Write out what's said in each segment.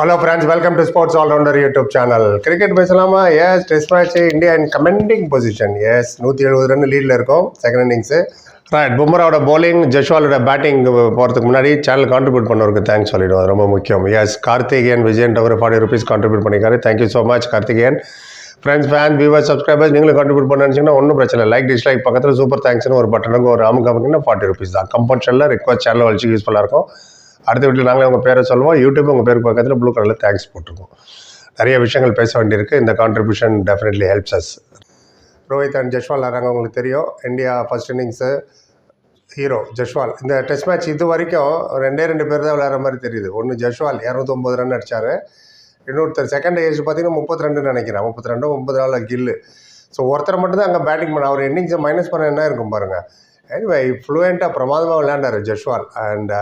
Hello friends welcome to sports all rounder YouTube channel cricket பேசலாமா? Yes test match India in commanding position yes நூற்றி எழுபது run லீடில் இருக்கும் second innings right பும்ராவோட bowling ஜஷ்வாலோட batting போகிறதுக்கு முன்னாடி சேனல் கான்ட்ரிபியூட் பண்ணவருக்கு தேங்க்ஸ் சொல்லிவிடுவோம் அது ரொம்ப முக்கியம். எஸ் கார்த்திகேயன் விஜயன் ஒரு forty rupees contribute பண்ணிக்காரு thank you so much Karthikeyan. Friends fan viewer subscribers நீங்களும் கான்ட்ரிபியூட் பண்ண நினச்சிங்கன்னா ஒன்றும் பிரச்சனை லைக் டிஸ்லைக் பக்கத்தில் சூப்பர் தேங்க்ஸ்னு ஒரு பட்டனுக்கு ஒரு அமுக்கு அமுக்குன்னா ஃபார்ட்டி ருபீஸ் தான். கம்பல்ஷனில் ரிக்வஸ்ட் சேனல் வச்சு யூஸ்ஃபுல்லாக இருக்கும். அடுத்த வீட்டில் நாங்களே உங்கள் பேரை சொல்லுவோம். யூடியூப் உங்கள் பேருக்கு பக்கத்தில் ப்ளூ கலரில் தேங்க்ஸ் போட்டிருக்கோம். நிறைய விஷயங்கள் பேச வேண்டியிருக்கு. இந்த contribution definitely helps us Rohit and Jaiswal ஆறாங்க உங்களுக்கு தெரியும்? India first innings hero Jaiswal இந்த டெஸ்ட் மேட்ச் இது வரைக்கும் ரெண்டே ரெண்டு பேர் தான் விளையாடுற மாதிரி தெரியுது. ஒன்று ஜஷ்வால் இரநூத்தொம்பது ரன் அடித்தார் இன்னொருத்தர் செகண்ட் ஏஜ் பார்த்தீங்கன்னா முப்பத்தி ரெண்டுன்னு நினைக்கிறேன். முப்பத்தி ரெண்டு முப்பது நாளில் கில்லு ஸோ ஒருத்தர் மட்டும் தான் அங்கே பேட்டிங் பண்ண அவர் இன்னிங்ஸை மைனஸ் பண்ண என்ன இருக்கும் பாருங்கள் எனிவே ஃப்ளூயண்ட்டாக பிரமாதமாக விளையாண்டார் ஜஷ்வால் அண்ட்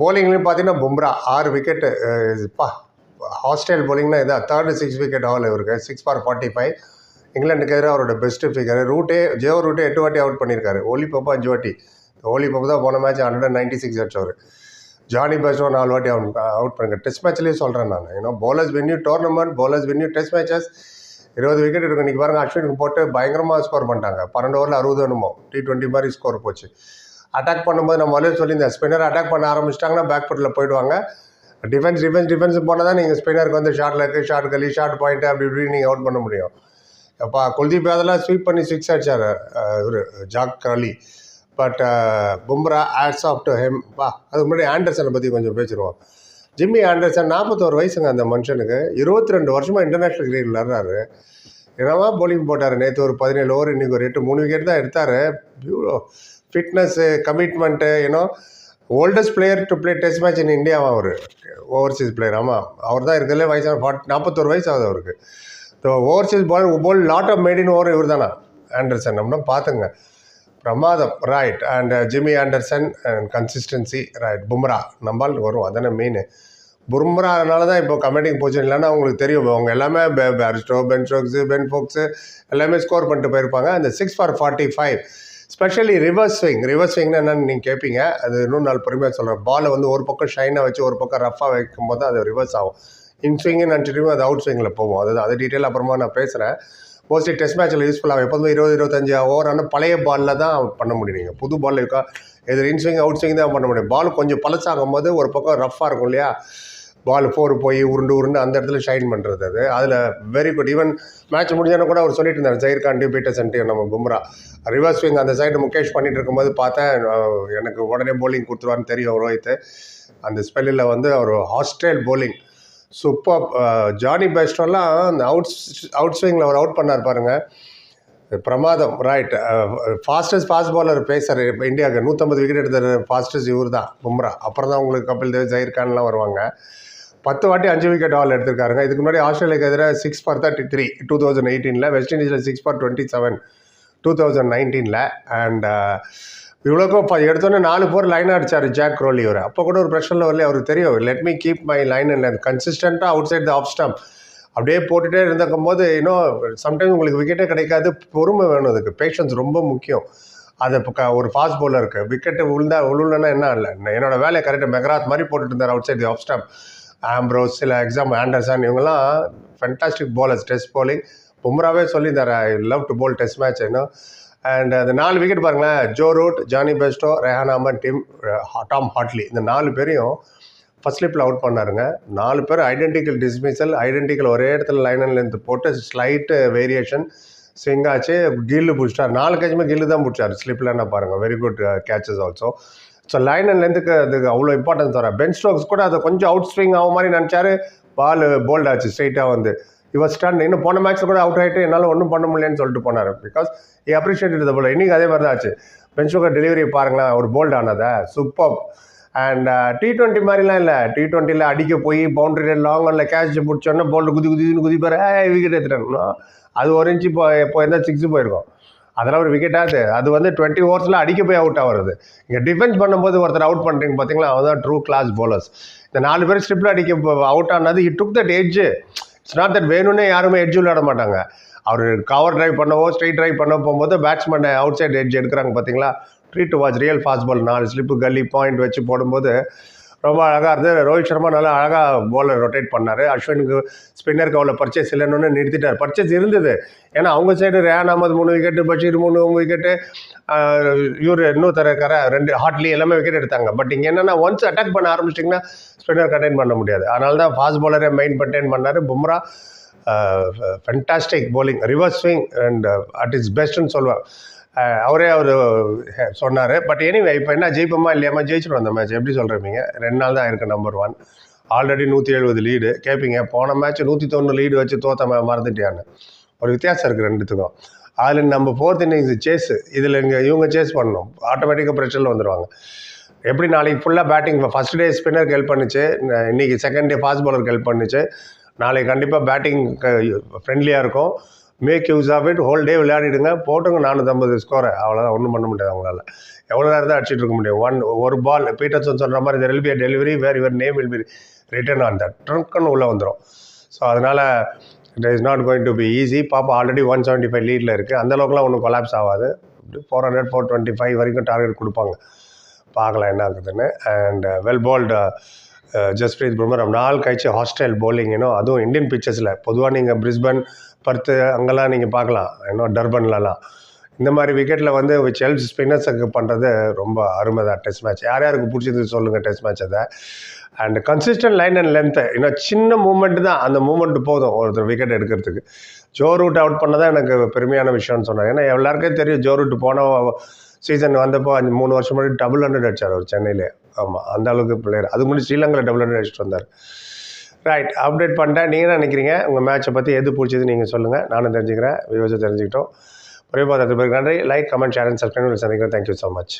போலிங்லேயும் பார்த்தீங்கன்னா பும்ரா ஆறு விக்கெட்டு பா ஹாஸ்டல் போலிங்னா இதான். தேர்டு சிக்ஸ் விக்கெட் ஆகல இவருக்கு. சிக்ஸ் ஃபார் ஃபார்ட்டி ஃபைவ் இங்கிலாந்துக்கு எதிராக அவரோட பெஸ்ட்டு ஃபிகர் ரூட்டே ஜியோ ரூட்டே எட்டு வாட்டி அவுட் பண்ணியிருக்காரு. ஓலி பப்பா அஞ்சு வாட்டி. ஓலி பப்பு தான் போன match hundred and ninety six அடிச்சவர். Johnny Bairstow நாலு வாட்டி அவுட் அவுட் பண்ணுங்க டெஸ்ட் மேட்ச்லேயே சொல்கிறேன் நான். ஏன்னா bowlers venue tournament bowlers venue test matches இருபது விக்கெட் எடுக்கும் இன்றைக்கி பாருங்கள் அஸ்வினுக்கு போட்டு பயங்கரமாக ஸ்கோர் பண்ணிட்டாங்க. பன்னெண்டு ஓவரில் அறுபது என்னமோ. டி டுவெண்ட்டி மாதிரி ஸ்கோர் போச்சு. அட்டாக் பண்ணும்போது நம்ம முதல்ல சொல்லியிருந்தேன் ஸ்பின்னர் அட்டாக் பண்ண ஆரம்பிச்சிட்டாங்கன்னா பேக் ஃபுட்டில் போயிடுவாங்க. டிஃபென்ஸ் டிஃபென்ஸ் டிஃபென்ஸ் போனால் தான் நீங்கள் ஸ்பின்னருக்கு வந்து short leg short gully short point அப்படி இப்படி நீங்கள் அவுட் பண்ண முடியும். அப்போ குல்தீப் யாதெல்லாம் ஸ்வீப் பண்ணி சிக்ஸ் அடிச்சார் இவர் ஜாக் அலி. But Bumrah hats off to him பா அதுக்கு முன்னாடி ஆண்டர்சனை பற்றி கொஞ்சம் பேசிடுவோம். ஜிம்மி ஆண்டர்சன் நாற்பத்தோரு வயசுங்க அந்த மனுஷனுக்கு. இருபத்தி ரெண்டு வருஷமாக இன்டர்நேஷ்னல் கிரிக்கெட் விளாட்றாரு என்னவா போலிங் போட்டார் நேற்று ஒரு பதினேழு ஓவர் இன்றைக்கி ஒரு எட்டு மூணு விக்கெட் தான் எடுத்தார். பியூரோ fitness commitment ஏன்னோ oldest player to play test match in இந்தியாவா அவர். ஓவர்சீஸ் பிளேயர் ஆமாம் அவர் தான் இருக்கிறதுலே வயசான ஃபார்ட் நாற்பத்தோரு வயசு ஆகுது அவருக்கு. So overseas ball bowl lot of made in over இவர் தானா ஆண்டர்சன் நம்ம பார்த்துங்க பிரமாதம் right and Jimmy Anderson and consistency right Bumrah நம்பால் வரும் அதானே மெயின் பும்ரானால தான் இப்போ கமெண்டிங் போச்சு இல்லைன்னா உங்களுக்கு தெரியும். அவங்க எல்லாமே பெ- Bairstow Ben Stokes Ben Foakes எல்லாமே ஸ்கோர் பண்ணிட்டு போயிருப்பாங்க. அந்த six for forty five specially reverse swing reverse ஸ்விங்னா என்னன்னு நீங்கள் கேட்பீங்க அது இன்னும் நாள் பொறுமையாக சொல்கிறேன் பாலை வந்து ஒரு பக்கம் ஷைனாக வச்சு ஒரு பக்கம் ரஃபாக வைக்கும்போது அது ரிவர்ஸ் ஆகும். இன் ஸ்விங்கு நினச்சிட்டு அது அவுட் ஸ்விங்கில் போகும். அது அது டீட்டெயில் அப்புறமா நான் பேசுகிறேன் மோஸ்ட்லி டெஸ்ட் மேட்ச்சில் யூஸ்ஃபுல்லாக எப்போதுமே இருபது இருபத்தஞ்சு ஓவர் ஆனால் பழைய பாலில் தான் பண்ண முடியும் நீங்கள் புது பாலில் இருக்கா? இது இன் ஸ்விங் அவுட் ஸ்விங் தான் பண்ண முடியும். பால் கொஞ்சம் பழசாகும் போது ஒரு பக்கம் ரஃப்பாக இருக்கும் இல்லையா? பால் ஃபோர் போய் உருண்டு உருண்டு அந்த இடத்துல ஷைன் பண்ணுறது அது. அதில் வெரி குட் ஈவன் மேட்ச் முடிஞ்சாலும் கூட அவர் சொல்லிட்டு இருந்தார் ஜெயிர் காண்டி பீட்டர்சன்ட்டு நம்ம பும்ரா. ரிவர்ஸ் ஸ்விங் அந்த சைடு முகேஷ் பண்ணிட்டு இருக்கும்போது பார்த்தேன் எனக்கு உடனே போலிங் கொடுத்துருவான்னு தெரியும் ரோஹித் அந்த ஸ்பெல்லில் வந்து அவர் ஹாஸ்டேல் போலிங் சூப்பர் ஜானி பெஸ்டெல்லாம் அந்த அவுட் அவுட் ஸ்விங்கில் அவர் அவுட் பண்ணார் பாருங்கள் பிரமாதம் right fastest fast bowler pacer இப்போ இந்தியாவுக்கு நூற்றம்பது விக்கெட் எடுத்த ஃபாஸ்டஸ்ட் இவர் தான் பும்ரா. அப்புறம் தான் உங்களுக்கு கபில் தேவ் ஜெயிர் கான்லாம் வருவாங்க. பத்து வாட்டி அஞ்சு விக்கெட் ஆல் எடுத்திருக்காருங்க. இதுக்கு முன்னாடி ஆஸ்திரேலியாவுக்கு எதிராக six for thirty three two thousand எயிட்டீனில் West இண்டீஸில் six for twenty seven two thousand நைன்டீனில் அண்ட் இவ்வளோக்கும் இப்போ எடுத்தோன்னே நாலு போர் லைன் அடிச்சார் ஜாக் ரோலி அவர் அப்போ கூட ஒரு பிரச்சனை வரல அவருக்கு தெரியும். Let me keep my line and கன்சிஸ்டண்ட்டாக outside the off stump அப்படியே போட்டுகிட்டே இருந்தக்கும் போது இன்னும் சம்டைம் உங்களுக்கு விக்கெட்டே கிடைக்காது பொறுமை வேணும் அதுக்கு. பேஷன்ஸ் ரொம்ப முக்கியம். அது இப்போ க- ஒரு ஃபாஸ்ட் bowler இருக்குது விக்கெட்டு விழுந்தா விழுலன்னா என்ன இல்லை? என்னோட வேலையை கரெக்டாக மெகராத் மாதிரி போட்டுட்டு இருந்தார் outside the off stump Ambrose சில எக்ஸாம் ஆண்டர்சன் இவங்கெல்லாம் ஃபென்டாஸ்டிக் போலர்ஸ் டெஸ்ட் போலிங் பும்ராவே சொல்லியிருந்தார் I love to bowl test match இன்னும் அண்ட் அந்த நாலு விக்கெட் பாருங்களேன். Joe Root Jonny Bairstow Rehan Ahmed team Tom Hartley இந்த நாலு பேரையும் ஃபர்ஸ்ட் ஸ்லிப்பில் அவுட் பண்ணாருங்க. நாலு பேர் ஐடென்டிக்கல் டிஸ்மிசல் ஐடென்டிக்கல் ஒரே இடத்துல லைன் அண்ட் லென்த் போட்டு ஸ்லைட்டு வேரியேஷன் ஸ்விங் ஆச்சு கில்லு பிடிச்சிட்டார். நாலு கேட்சுமே கில்லு தான் பிடிச்சார். ஸ்லிப்லன்னா பாருங்கள் very good catches uh, also so line and லென்த்துக்கு அதுக்கு அவ்வளோ இம்பார்ட்டன்ஸ் தரேன் பென் ஸ்டோக்ஸ் கூட அதை கொஞ்சம் அவுட் ஸ்விங் ஆகும் மாதிரி நினச்சாரு. பால் போல்ட் ஆச்சு ஸ்ட்ரைட்டாக வந்து. இவர் ஸ்டன் இன்னும் போன மேட்ச்சில் கூட அவுட் ஆகிட்டு என்னால் ஒன்றும் பண்ண முடியலன்னு சொல்லிட்டு போனார். பிகாஸ் ஏ அப்ரிஷியேட் த போல் இன்றைக்கி அதே மாதிரி தான் ஆச்சு. பென் ஸ்டோக்கர் டெலிவரி பாருங்களேன் ஒரு போல்ட் ஆனதை? சூப்பர் அண்ட் டி டுவெண்ட்டி மாதிரிலாம் இல்லை. டி டுவெண்ட்டியில் அடிக்க போய் பவுண்டரியில் லாங் இல்லை கேட்ச் பிடிச்சோன்னா போல்டு குதி குதின்னு குதிப்பார். விக்கெட் எடுத்துட்டாங்க அது ஒரு இன்ச்சு இப்போ இப்போ எந்த சிக்ஸு போயிருக்கும். அதெல்லாம் ஒரு விக்கெட்டாது அது. வந்து டுவெண்ட்டி ஓவர்ஸில் அடிக்க போய் அவுட் ஆகுறது. இங்கே டிஃபென்ஸ் பண்ணும்போது ஒருத்தர் அவுட் பண்ணுறீங்க பார்த்தீங்களா அவன் ட்ரூ கிளாஸ் போலர்ஸ் இந்த நாலு பேர் ஸ்ட்ரிப்பில் அடிக்க அவுட் ஆனது it took that edge it's not that வேணும்னே யாருமே எட்ஜ் விளையாட மாட்டாங்க. அவர் கவர் டிரைவ் பண்ணவோ ஸ்ட்ரைட் டிரைவ் பண்ண போகும்போது பேட்ஸ்மேனை அவுட் சைட் எட்ஜ் எடுக்கிறாங்க பார்த்தீங்களா treat to watch real fast ball நாலு ஸ்லிப்பு கல்லி பாயிண்ட் வச்சு போடும்போது ரொம்ப அழகாக இருந்தது ரோஹித் சர்மா நல்லா அழகாக bowler ரொட்டேட் பண்ணார். அஸ்வினுக்கு ஸ்பின்னருக்கு அவ்வளோ பர்ச்சேஸ் இல்லைன்னு நிறுத்திட்டார். பர்ச்சேஸ் இருந்தது. ஏன்னா அவங்க சைடு ரேன் அகமது மூணு விக்கெட்டு பஷீர் மூணு விக்கெட்டு இவர் இன்னொருத்தர கர ரெண்டு ஹாட்லி எல்லாமே விக்கெட் எடுத்தாங்க. பட் இங்கே என்னென்னா ஒன்ஸ் அட்டாக் பண்ண ஆரம்பிச்சிட்டிங்கன்னா ஸ்பின்னர் கண்டெயின் பண்ண முடியாது. அதனால தான் ஃபாஸ்ட் பாலரை மெயின் கண்டெயின் பண்ணார். Bumrah fantastic bowling reverse swing and at his பெஸ்ட்னு சொல்லுவேன் அவரே அவர் சொன்னார். பட் எனிவே இப்போ என்ன ஜெயிப்போமா இல்லையாமா? ஜெயிச்சிடும் அந்த மேட்ச் எப்படி சொல்கிறீங்க ரெண்டு நாள் தான் இருக்குது நம்பர் ஒன் ஆல்ரெடி நூற்றி எழுபது லீடு கேட்பீங்க போன மேட்ச் நூற்றி தொண்ணூறு லீடு வச்சு தோத்த மறந்துட்டியான்னு. ஒரு வித்தியாசம் இருக்குது ரெண்டுத்துக்கும். அதில் நம்ம ஃபோர்த் இன்னிங்ஸ் சேஸ் இதில் இங்கே இவங்க சேஸ் பண்ணணும். ஆட்டோமேட்டிக்காக பிரச்சனை வந்துடுவாங்க எப்படி நாளைக்கு ஃபுல்லாக பேட்டிங் ஃபஸ்ட் டே ஸ்பின்னருக்கு ஹெல்ப் பண்ணுச்சு இன்றைக்கி இன்னைக்கு செகண்ட் டே ஃபாஸ்ட் பாலருக்கு ஹெல்ப் பண்ணுச்சு. நாளைக்கு கண்டிப்பாக பேட்டிங் ஃப்ரெண்ட்லியாக இருக்கும். Make use of it whole day விளையாடிடுங்க. போட்டுங்க நானூற்றம்பது ஸ்கோரை அவ்வளோதான் ஒன்றும் பண்ண முடியாது அவங்களால. எவ்வளோ நேரம் தான் அடிச்சிட்டு இருக்க முடியும்? ஒன் ஒரு பால் பீட்டர்சன் சொல்கிற மாதிரி there will be delivery where your name will be return on that ட்ரங்க்னு உள்ளே வந்துடும் ஸோ அதனால் it is not going to be easy பாப்பா ஆல்ரெடி ஒன் செவன்ட்டி ஃபைவ் லீடில் இருக்குது அந்தளவுக்குலாம் ஒன்றும் கொலாப்ஸ் ஆகாது. Four hundred four twenty five வரைக்கும் டார்கெட் கொடுப்பாங்க. பார்க்கலாம் என்ன ஆகுதுன்னு. And well bowled Jasprit Bumrah நாள் கழிச்சு ஹாஸ்டைல் bowling இன்னும் அதுவும் இந்தியன் பிச்சர்ஸில் பொதுவாக நீங்கள் பிரிஸ்பன் பர்த்து அங்கெல்லாம் நீங்கள் பார்க்கலாம். இன்னும் டர்பன்லலாம் இந்த மாதிரி விக்கெட்டில் வந்து செல்ஸ் ஸ்பின்னர்ஸுக்கு பண்ணுறது ரொம்ப அருமை தான் டெஸ்ட் மேட்ச் யார் யாருக்கு பிடிச்சது சொல்லுங்கள் டெஸ்ட் மேட்ச் அதை. And consistent line and length இன்னும் சின்ன மூமெண்ட் தான். அந்த மூமெண்ட் போதும் ஒருத்தர் விக்கெட் எடுக்கிறதுக்கு. ஜோ ரூட் அவுட் பண்ணதான் எனக்கு பெருமையான விஷயம்னு சொன்னாங்க. ஏன்னா எல்லாருக்கும் தெரியும் ஜோ ரூட் போன சீசன் வந்தப்போ அஞ்சு மூணு வருஷம் முன்னாடி டபுள் ஹண்ட்ரட் அடிச்சார் அவர் சென்னையிலே. ஆமாம் அந்த அளவுக்கு பிளேயர் அது முன்னாடி ஸ்ரீலங்காவில் டபுள் ஹண்ட்ரட் அடிச்சுட்டு வந்தார். ரைட் அப்டேட் பண்ணிட்டேன் நீங்கள் என்ன நினைக்கிறீங்க? உங்கள் மேட்சை பற்றி எது பிடிச்சது நீங்கள் சொல்லுங்கள் நானும் தெரிஞ்சுக்கிறேன் விவசாயம் தெரிஞ்சுக்கிட்டோம். ஒரே பார்த்து நன்றி. Like comment share and subscribe சந்திக்கிறேன். Thank you so much